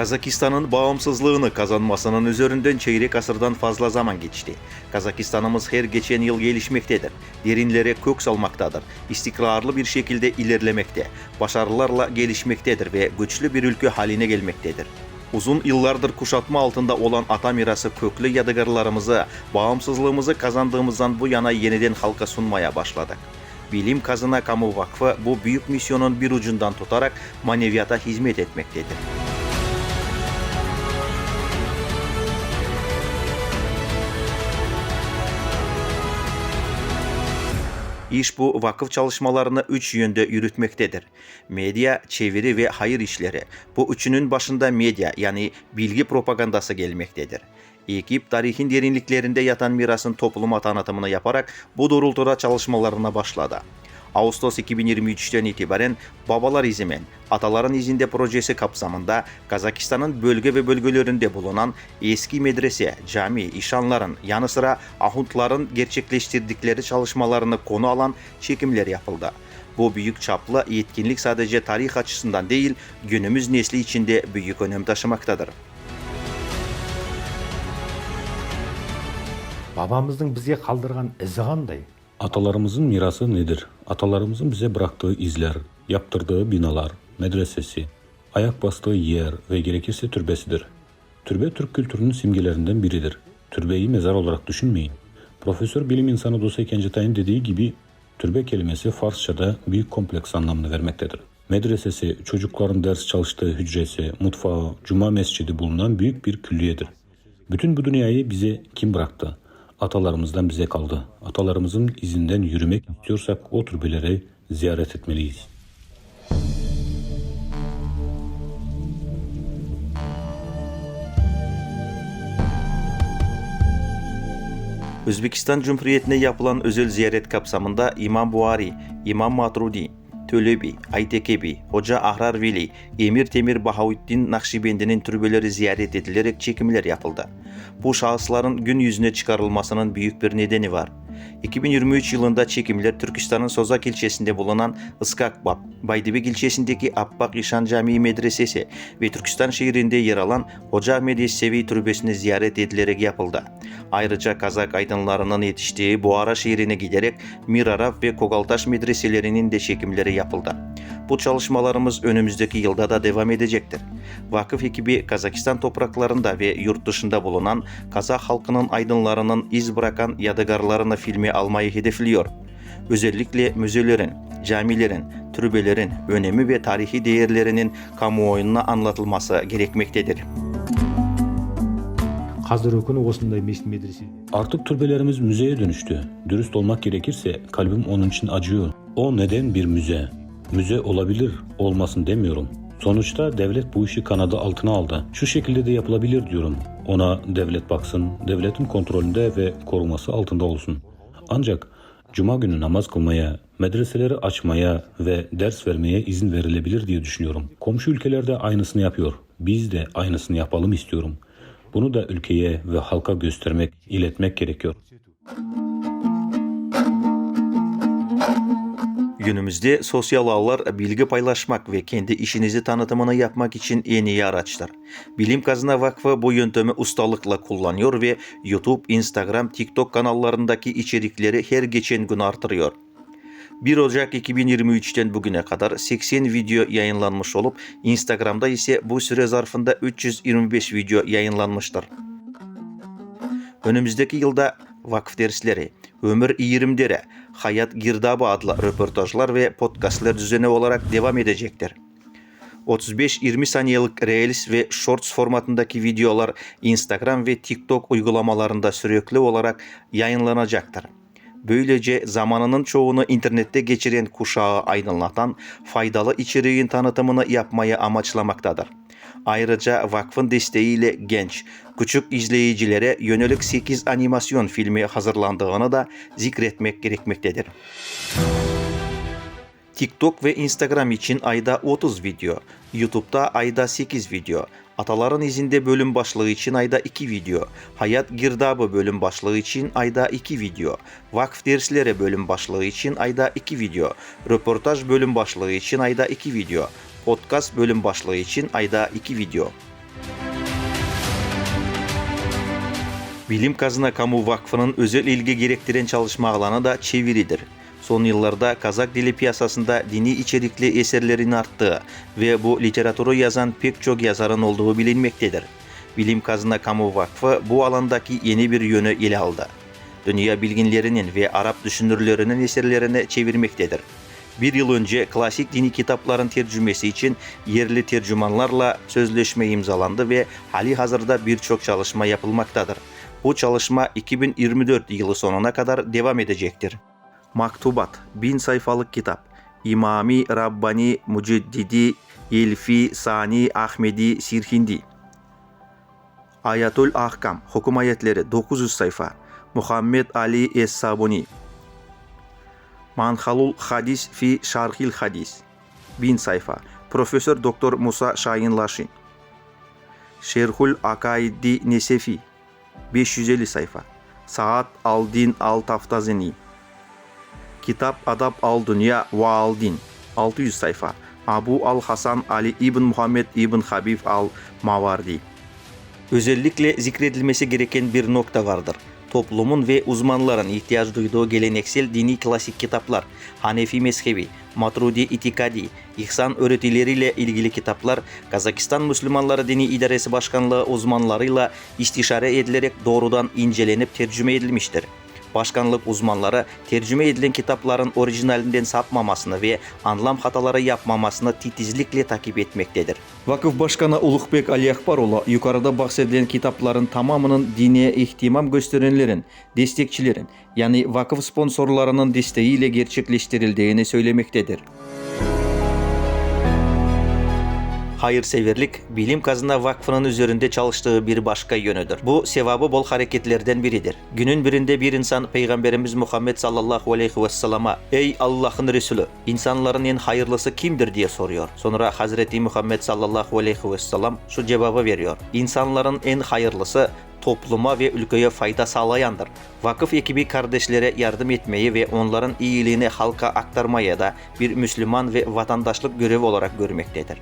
Kazakistan'ın bağımsızlığını kazanmasının üzerinden çeyrek asırdan fazla zaman geçti. Kazakistan'ımız her geçen yıl gelişmektedir. Derinlere kök salmaktadır. İstikrarlı bir şekilde ilerlemekte. Başarılarla gelişmektedir ve güçlü bir ülke haline gelmektedir. Uzun yıllardır kuşatma altında olan ata mirası köklü yadigarlarımızı, bağımsızlığımızı kazandığımızdan bu yana yeniden halka sunmaya başladık. Bilim Kazına Kamu Vakfı bu büyük misyonun bir ucundan tutarak maneviyata hizmet etmektedir. İş bu vakıf çalışmalarını üç yönde yürütmektedir. Medya, çeviri ve hayır işleri. Bu üçünün başında medya yani bilgi propagandası gelmektedir. Ekip tarihin derinliklerinde yatan mirasın topluma tanıtımını yaparak bu doğrultuda çalışmalarına başladı. Ağustos 2023'ten itibaren Babalar İzimin, Ataların İzinde projesi kapsamında Kazakistan'ın bölge ve bölgelerinde bulunan eski medrese, cami, işanların yanı sıra ahuntların gerçekleştirdikleri çalışmalarını konu alan çekimler yapıldı. Bu büyük çaplı yetkinlik sadece tarih açısından değil, günümüz nesli için de büyük önem taşımaktadır. бабамыздың бізге қалдырған ізі қандай Atalarımızın mirası nedir? Atalarımızın bize bıraktığı izler, yaptırdığı binalar, medresesi, ayak bastığı yer ve gerekirse türbesidir. Türbe Türk kültürünün simgelerinden biridir. Türbeyi mezar olarak düşünmeyin. Profesör bilim insanı Dosa Kencetay'ın dediği gibi türbe kelimesi Farsçada büyük kompleks anlamını vermektedir. Medresesi, çocukların ders çalıştığı hücresi, mutfağı, cuma mescidi bulunan büyük bir külliyedir. Bütün bu dünyayı bize kim bıraktı? Atalarımızdan bize kaldı. Atalarımızın izinden yürümek istiyorsak o türbeleri ziyaret etmeliyiz. Özbekistan Cumhuriyeti'ne yapılan özel ziyaret kapsamında İmam Buhari, İmam Matrudi, Tölebi, Aytekebi, Hoca Ahrar Veli, Emir Temir Bahavuddin Nakşibendi'nin türbeleri ziyaret edilerek çekimler yapıldı. Bu şahısların gün yüzüne çıkarılmasının büyük bir nedeni var. 2023 yılında çekimler Türkistan'ın Sozak ilçesinde bulunan Iskakbab, Baydibek ilçesindeki Abbak İşan Camii Medresesi ve Türkistan şehrinde yer alan Hoca Ahmet Yesevi Türbesi'ni ziyaret edilerek yapıldı. Ayrıca Kazak aydınlarının yetiştiği Buhara şehrine giderek Miraraf ve Kogaltaş medreselerinin de çekimleri yapıldı. Bu çalışmalarımız önümüzdeki yılda da devam edecektir. Vakıf ekibi Kazakistan topraklarında ve yurt dışında bulunan Kazak halkının aydınlarının iz bırakan yadigarlarını filme almayı hedefliyor. Özellikle müzelerin, camilerin, türbelerin önemi ve tarihi değerlerinin kamuoyuna anlatılması gerekmektedir. Hazır kuni osunday medrese. Artık türbelerimiz müzeye dönüştü. Dürüst olmak gerekirse kalbim onun için acıyor. O neden bir müze? Müze olabilir, olmasın demiyorum. Sonuçta devlet bu işi kanadı altına aldı. Şu şekilde de yapılabilir diyorum. Ona devlet baksın, devletin kontrolünde ve koruması altında olsun. Ancak cuma günü namaz kılmaya, medreseleri açmaya ve ders vermeye izin verilebilir diye düşünüyorum. Komşu ülkelerde aynısını yapıyor. Biz de aynısını yapalım istiyorum. Bunu da ülkeye ve halka göstermek, iletmek gerekiyor. Günümüzde sosyal ağlar bilgi paylaşmak ve kendi işinizi tanıtımını yapmak için en iyi araçlar. Bilim Kazına Vakfı bu yöntemi ustalıkla kullanıyor ve YouTube, Instagram, TikTok kanallarındaki içerikleri her geçen gün artırıyor. 1 Ocak 2023'ten bugüne kadar 80 video yayınlanmış olup Instagram'da ise bu süre zarfında 325 video yayınlanmıştır. Önümüzdeki yılda vakıf dersleri, ömür iyirimdere, hayat girdabı adlı röportajlar ve podcastler düzeni olarak devam edecektir. 35-20 saniyelik Reels ve Shorts formatındaki videolar Instagram ve TikTok uygulamalarında sürekli olarak yayınlanacaktır. Böylece zamanının çoğunu internette geçiren kuşağı aydınlatan faydalı içeriğin tanıtımını yapmayı amaçlamaktadır. Ayrıca vakfın desteğiyle genç, küçük izleyicilere yönelik 8 animasyon filmi hazırlandığını da zikretmek gerekmektedir. TikTok ve Instagram için ayda 30 video, YouTube'da ayda 8 video, Ataların izinde bölüm başlığı için ayda 2 video, Hayat Girdabı bölüm başlığı için ayda 2 video, Vakf dersleri bölüm başlığı için ayda 2 video, Röportaj bölüm başlığı için ayda 2 video, Podcast bölüm başlığı için ayda 2 video. Bilim Kazına Kamu Vakfı'nın özel ilgi gerektiren çalışma alanı da çeviridir. Son yıllarda Kazak dili piyasasında dini içerikli eserlerin arttığı ve bu literatürü yazan pek çok yazarın olduğu bilinmektedir. Bilim Kazına Kamu Vakfı bu alandaki yeni bir yönü ele aldı. Dünya bilginlerinin ve Arap düşünürlerinin eserlerini çevirmektedir. Bir yıl önce klasik dini kitapların tercümesi için yerli tercümanlarla sözleşme imzalandı ve hali hazırda birçok çalışma yapılmaktadır. Bu çalışma 2024 yılı sonuna kadar devam edecektir. Maktubat, bin sayfalık kitap. İmami Rabbani Muceddidi Yelfi Sani Ahmedi Sirhindi. Ayatul Ahkam, hukum ayetleri 900 sayfa. Muhammed Ali Es-Sabuni. Manhalul Hadis fi Şarhil Hadis. 1000 sayfa. Profesör Doktor Musa Şahin Laşin. Şerhul Akaidi Nesefi. 550 sayfa. Saat Aldin Al Taftazeni. Kitap Adab Al Dünya ve Al Din. 600 sayfa. Abu Al Hasan Ali İbn Muhammed İbn Habib Al Mavardi. Özellikle zikredilmesi gereken bir nokta vardır. Toplumun ve uzmanların ihtiyaç duyduğu geleneksel dini klasik kitaplar, Hanefi mezhebi, Maturidi itikadi, İhsan öğretileriyle ilgili kitaplar Kazakistan Müslümanları Dini İdaresi Başkanlığı uzmanlarıyla istişare edilerek doğrudan incelenip tercüme edilmiştir. Başkanlık uzmanları tercüme edilen kitapların orijinalinden sapmamasını ve anlam hataları yapmamasını titizlikle takip etmektedir. Vakıf Başkanı Ulukbek Ali Akbaroğlu yukarıda bahsedilen kitapların tamamının dine ihtimam gösterenlerin, destekçilerin yani vakıf sponsorlarının desteğiyle gerçekleştirildiğini söylemektedir. Hayırseverlik, Bilim Kazına Vakfı'nın üzerinde çalıştığı bir başka yönüdür. Bu sevabı bol hareketlerden biridir. Günün birinde bir insan Peygamberimiz Muhammed sallallahu aleyhi ve sellem'e Ey Allah'ın Resulü, insanların en hayırlısı kimdir diye soruyor. Sonra Hazreti Muhammed sallallahu aleyhi ve sellem şu cevabı veriyor. İnsanların en hayırlısı topluma ve ülkeye fayda sağlayandır. Vakıf ekibi kardeşlere yardım etmeyi ve onların iyiliğini halka aktarmaya da bir Müslüman ve vatandaşlık görevi olarak görmektedir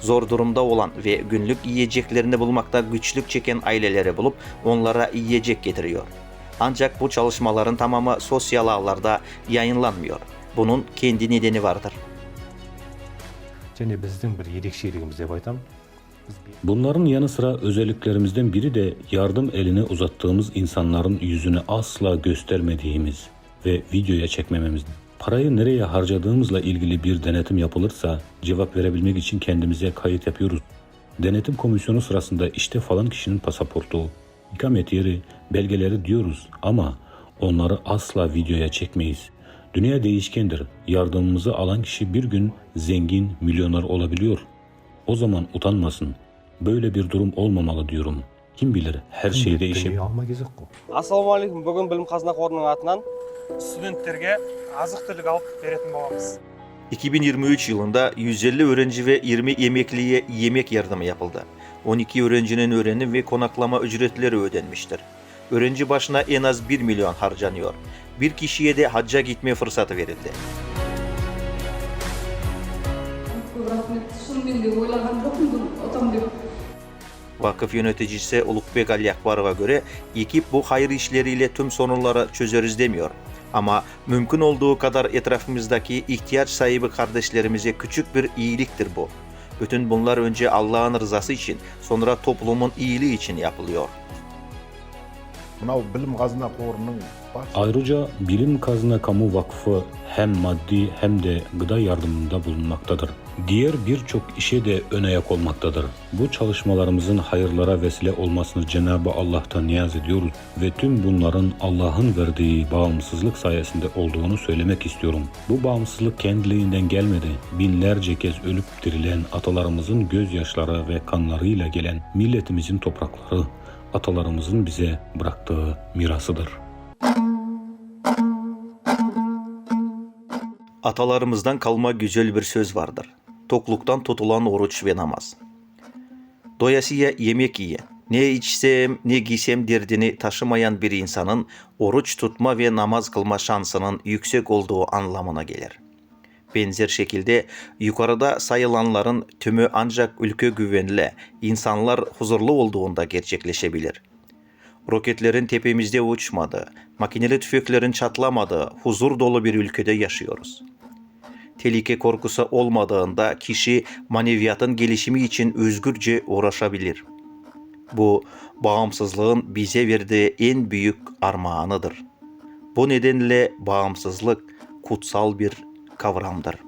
zor durumda olan ve günlük yiyeceklerini bulmakta güçlük çeken aileleri bulup onlara yiyecek getiriyor. Ancak bu çalışmaların tamamı sosyal ağlarda yayınlanmıyor. Bunun kendi nedeni vardır. және біздің бір ерекшелігіміз деп айтамын біз Bunların yanı sıra özelliklerimizden biri de yardım elini uzattığımız insanların yüzünü asla göstermediğimiz ve videoya çekmememizdir. Parayı nereye harcadığımızla ilgili bir denetim yapılırsa cevap verebilmek için kendimize kayıt yapıyoruz. Denetim komisyonu sırasında işte falan kişinin pasaportu, ikamet yeri, belgeleri diyoruz ama onları asla videoya çekmeyiz. Dünya değişkendir. Yardımımızı alan kişi bir gün zengin, milyoner olabiliyor. O zaman utanmasın. Böyle bir durum olmamalı diyorum. Kim bilir her şey değişir. Assalomu alaykum. Bugun Bilim Xazina Xorining atidan студенттерге азық түлік алып беретін боламыз 2023 yılında 150 öğrenci ve 20 emekliye yemek yardımı yapıldı. 12 öğrencinin öğrenim ve konaklama ücretleri ödenmiştir. Öğrenci başına en az 1 milyon harcanıyor. Bir kişiye de hacca gitme fırsatı verildi. көп рахмет шынымен де ойлаған жоқпын ұтамын деп Vakıf yöneticisi Ulukbek Ali Akbarov'a göre ekip bu hayır işleriyle tüm sorunları çözeriz demiyor. ama mümkün olduğu kadar etrafımızdaki ihtiyaç sahibi kardeşlerimize küçük bir iyiliktir bu. Bütün bunlar önce Allah'ın rızası için, sonra toplumun iyiliği için yapılıyor. Ayrıca Bilim Kazna Kamu Vakfı hem maddi hem de gıda yardımında bulunmaktadır. Diğer birçok işe de ön ayak olmaktadır. Bu çalışmalarımızın hayırlara vesile olmasını Cenab-ı Allah'tan niyaz ediyoruz ve tüm bunların Allah'ın verdiği bağımsızlık sayesinde olduğunu söylemek istiyorum. Bu bağımsızlık kendiliğinden gelmedi. Binlerce kez ölüp dirilen atalarımızın gözyaşları ve kanlarıyla gelen milletimizin toprakları, atalarımızın bize bıraktığı mirasıdır. Atalarımızdan kalma güzel bir söz vardır. Tokluktan tutulan oruç ve namaz. Doyasıya yemek yiyen, ne içsem ne giysem derdini taşımayan bir insanın oruç tutma ve namaz kılma şansının yüksek olduğu anlamına gelir. Benzer şekilde yukarıda sayılanların tümü ancak ülke güvenli, insanlar huzurlu olduğunda gerçekleşebilir. Roketlerin tepemizde uçmadı, makineli tüfeklerin çatlamadığı huzur dolu bir ülkede yaşıyoruz. Tehlike korkusu olmadığında kişi maneviyatın gelişimi için özgürce uğraşabilir. Bu bağımsızlığın bize verdiği en büyük armağanıdır. Bu nedenle bağımsızlık kutsal bir kavramdır.